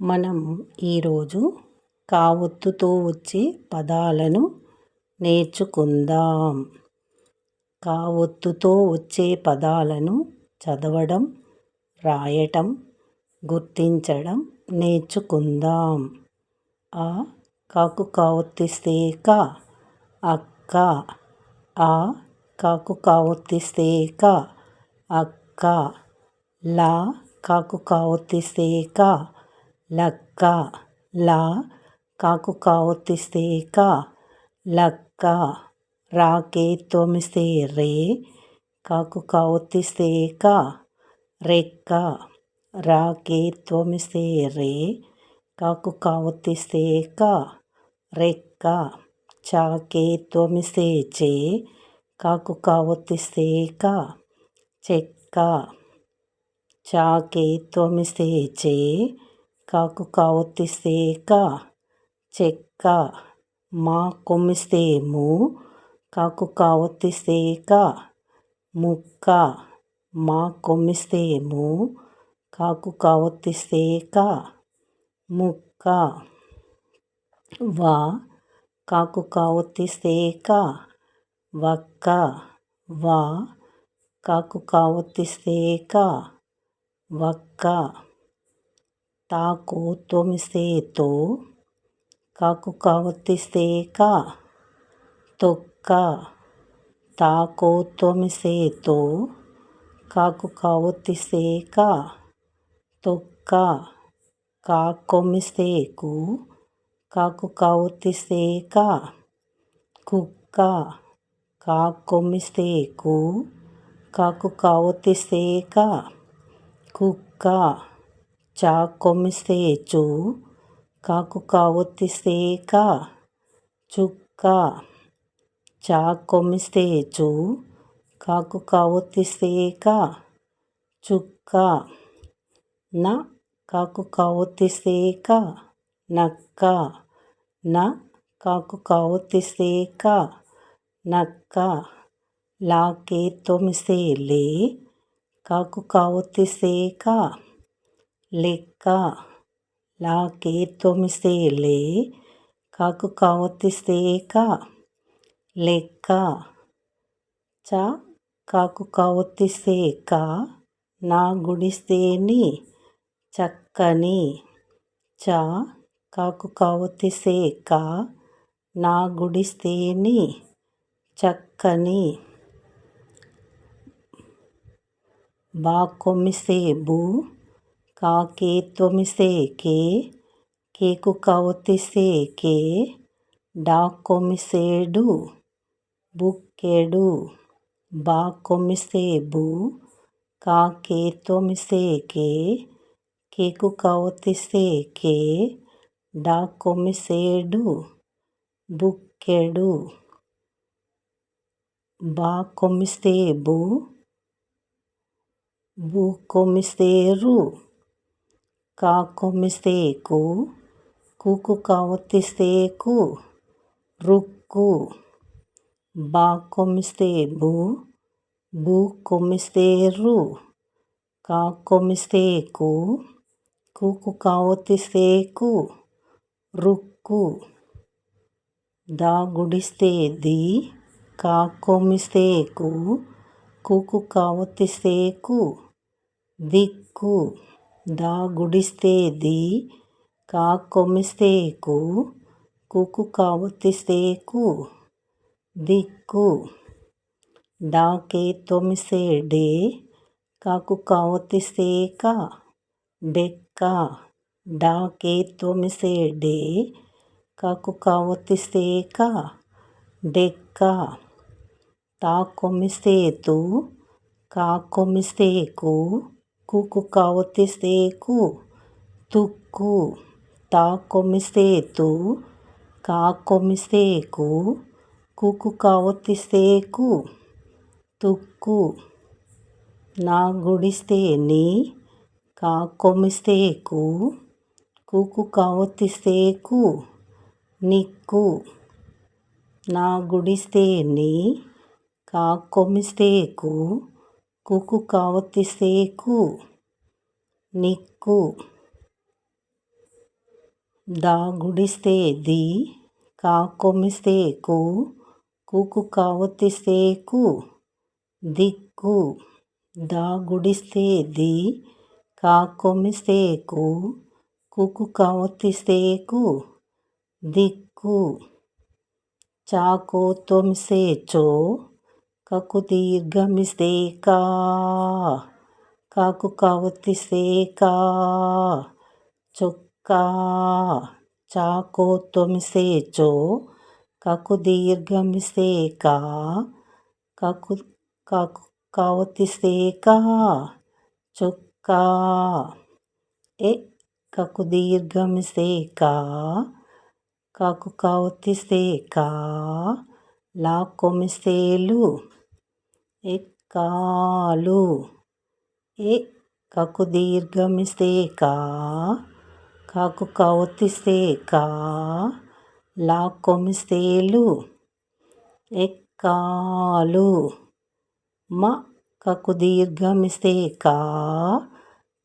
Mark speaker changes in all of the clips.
Speaker 1: మనం ఈరోజు కావొత్తుతో వచ్చే పదాలను నేర్చుకుందాం. కావొత్తుతో వచ్చే పదాలను చదవడం రాయటం గుర్తించడం నేర్చుకుందాం. ఆ కాకు కావొత్తిస్తే క అక్క ఆ కాకు కావొత్తిస్తే క అక్క లా కాకు కావొత్తిస్తే క లక్క లా కాకు కావొత్తిస్తే కా లక్క రాకే తోమిస్తే రే కాకు కావొత్తిస్తే కా రెక్క రాకే తోమిస్తే రే కాకు కావొత్తిస్తే కా రెక్క చాకే తోమిస్తే చే కాకు కావొత్తిస్తే కా చెక్క చాకే తోమిస్తే చే కాకు కావొత్తిస్తే కా చెక్క మా కొమ్మిస్తే ము కాకు కావొత్తిస్తే కా ముక్క మా కొమ్మిస్తే ము కాకు కావొత్తిస్తే కా ముక్క వా కాకు కావొత్తిస్తే కా వక్క వా కాకు కావొత్తిస్తే కా వక్క తాకు తోమిస్తే తో కాకు కావొత్తిస్తే క తొక్క తాకు తోమిస్తే తో కాకు కావొత్తిస్తే క తొక్క కా కాకు కావొత్తిస్తే క కుక్క కా కాకు కావొత్తిస్తే క కుక్క చా కొమ్మిస్తే చూ కాకు కావొత్తిస్తే కా చుక్క. చా కొమ్మిస్తే కాకు కావొత్తిస్తే కా చుక్క. నా కాకు కావొత్తిస్తే కా నక్క. న కాకు కావొత్తిస్తే కా నక్క. లాకే తొమ్మిస్తే లే కాకు కావొత్తిస్తే కా లెక్క. లాకే తోమిస్తే లే కాకు కావొత్తిస్తే కా. లెక్క. చ కాకు కావొత్తిస్తే కా. నా గుడిస్తేని చక్కని. చ కాకు కావొత్తిస్తే కా. నా గుడిస్తేని చక్కని. బా కొమ్మిస్తే బూ కాకే తొమిస్తే కే కేకు కావొత్తిస్తే కే డా బుక్కెడు బాకొమిసేబు కాకే తొమిస్తే కే కేకు కావొత్తిస్తే కే డా కొమ్మిసేడు బుక్కెడు బా కొమిసేరు బు బు కూకు కా కొమ్మిస్తే కు కావొత్తిస్తే కు రుక్కు బా కొమ్మిస్తే బు బు కొమ్మిస్తే రు కా కొమ్మిస్తే కు కావొత్తిస్తే కు రుక్కు దా గుడిస్తే ది కా కొమ్మిస్తే కు కావొత్తిస్తే కు దిక్కు దా గుడిస్తే ది కా కు కుకు కావొత్తిస్తే కు దిక్కు. డాకే తొమ్మిసే డే కాకు కావొత్తిస్తే క డెక్క. డాకే తొమ్మిసే డే కాకు కావొత్తిస్తే క డెక్క. తా కొమ్మిస్తే తు కా కొమ్మిస్తే కు కుక్కు కావొత్తిస్తే కు తుక్కు తా కొమ్మిస్తే తు కా కొమ్మిస్తే కు కుకు కావొత్తిస్తే కు తుక్కు నా గుడిస్తే నీ కా కొమ్మిస్తే కు కుకు కావొత్తిస్తే కు నిక్కు నా గుడిస్తే నీ కా కొమ్మిస్తే కు కుకు కావతి సేకు నిక్కు దా గుడిస్తే ది కాకొమిసేకు కొమ్మిస్తే కు కూకు కావొత్తిస్తే దిక్కు దా గుడిస్తే ది కాకొమిసేకు కుకు కు కూకు దిక్కు చాకో తొమ్మిస్తే కక్కు కకు దీర్ఘమిస్తే కా. కాకు కావొత్తిస్తే కా. చొక్కా. చాకో తొమిసే చో. కకు దీర్ఘమిస్తే కా. కకు కాకు కావొత్తిస్తే కా. చొక్కా. ఏ కకు దీర్ఘమిస్తే కా. కాకు కావొత్తిస్తే కా. లా కొమిస్తేలు ఎక్కాలు. ఏ కకు దీర్ఘమిస్తే కా కాకు కవతిస్తే కా లా. కొమిస్తేలు ఎక్కాలు. మ కకు దీర్ఘమిస్తే కా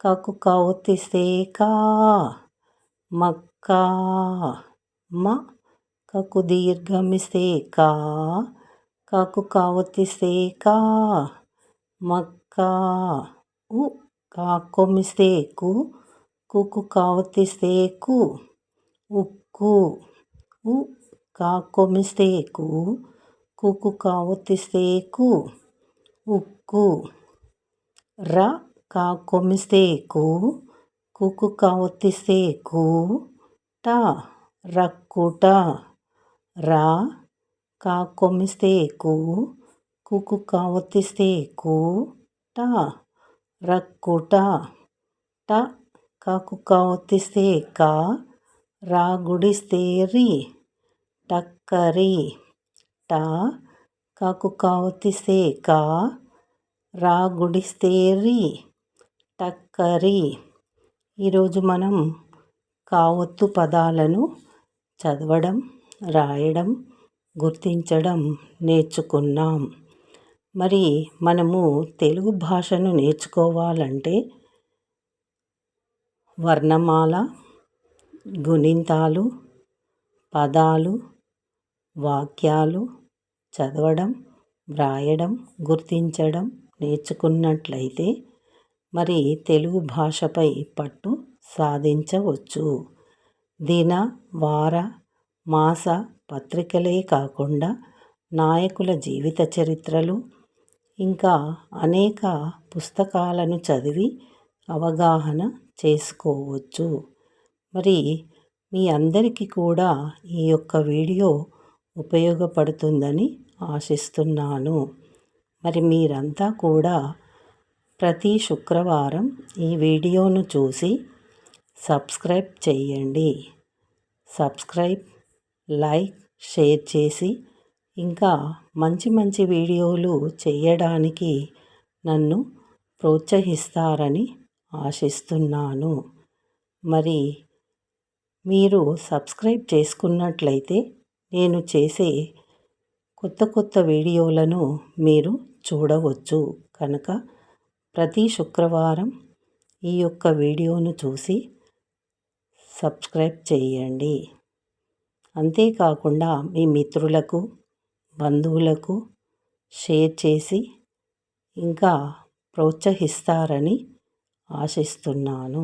Speaker 1: కకు కవతిస్తే కా. మక్కా. మ కకు దీర్ఘమిస్తే కా కాకు కావతి కా మక్కా ఉ కా సేకు కు కుకు కావతిస్తే కు ఉక్కు ఉ కా కొమ్మిస్తే కు కుకు కావతి కు ఉక్కు ర కా కొమ్మిస్తే కు కుకు కావతి కు ట రక్కుట రా కా కొమ్మిస్తే కు కుకు కావతిస్తే కు ట రక్కు ట కాకు ఒత్తిస్తే కా రా గుడిస్తే రి టక్కరి ట కాకు ఒత్తిస్తే కా రా గుడిస్తే రి టక్కరి. ఈరోజు మనం కావత్తు పదాలను చదవడం రాయడం గుర్తించడం నేర్చుకున్నాం. మరి మనము తెలుగు భాషను నేర్చుకోవాలంటే వర్ణమాల గుణింతాలు పదాలు వాక్యాలు చదవడం వ్రాయడం గుర్తించడం నేర్చుకున్నట్లయితే మరి తెలుగు భాషపై పట్టు సాధించవచ్చు. దిన వార మాస పత్రికలే కాకుండా నాయకుల జీవిత చరిత్రలు ఇంకా అనేక పుస్తకాలను చదివి అవగాహన చేసుకోవచ్చు. మరి మీ అందరికీ కూడా ఈ యొక్క వీడియో ఉపయోగపడుతుందని ఆశిస్తున్నాను. మరి మీరంతా కూడా ప్రతి శుక్రవారం ఈ వీడియోను చూసి సబ్స్క్రైబ్ చేయండి. సబ్స్క్రైబ్ లైక్ షేర్ చేసి ఇంకా మంచి మంచి వీడియోలు చేయడానికి నన్ను ప్రోత్సహిస్తారని ఆశిస్తున్నాను. మరి మీరు సబ్స్క్రైబ్ చేసుకున్నట్లయితే నేను చేసే కొత్త కొత్త వీడియోలను మీరు చూడవచ్చు. కనుక ప్రతి శుక్రవారం ఈ యొక్క వీడియోను చూసి సబ్స్క్రైబ్ చేయండి. అంతేకాకుండా మీ మిత్రులకు బంధువులకు షేర్ చేసి ఇంకా ప్రోత్సహిస్తారని ఆశిస్తున్నాను.